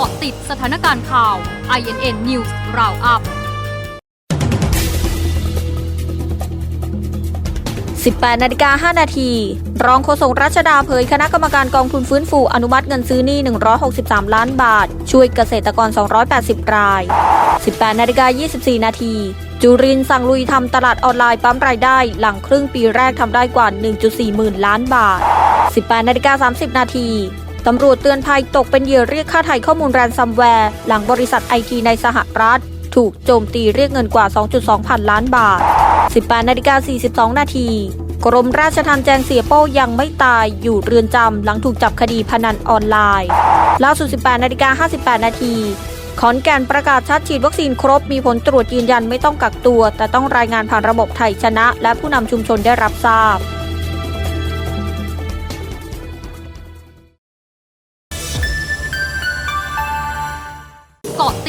าะติดสถานการณ์ข่าว INN News Roundup 18นาฬิกา5นาที รองโฆษกรัชดาเผยคณะกรรมการกองทุนฟื้นฟูอนุมัติเงินซื้อหนี้ 163 ล้านบาท ช่วยเกษตรกร 280 ราย 18นาฬิกา24 นาทีจุรินสั่งลุยทำตลาดออนไลน์ปั๊มรายได้ หลังครึ่งปีแรกทำได้กว่า 1.4 หมื่นล้านบาท 18นาฬิกา30 นาที ตำรวจเตือนภัยตกเป็นเหยื่อเรียกค่าไถ่ข้อมูลแรนซัมแวร์ หลังบริษัทไอทีในสหรัฐ ถูกโจมตีเรียกเงินกว่า 2.2 พันล้านบาท 18นาฬิกา42 นาทีกรมราชทัณฑ์แจ้งเสียโป้ยังไม่ตายอยู่เรือนจำหลังถูกจับคดีพนันออนไลน์ล่าสุด 18นาฬิกา58 นาทีขอนแก่นประกาศชัดฉีดวัคซีนครบ มีผลตรวจยืนยันไม่ต้องกักตัว แต่ต้องรายงานผ่านระบบไทยชนะ และผู้นำชุมชนได้รับทราบ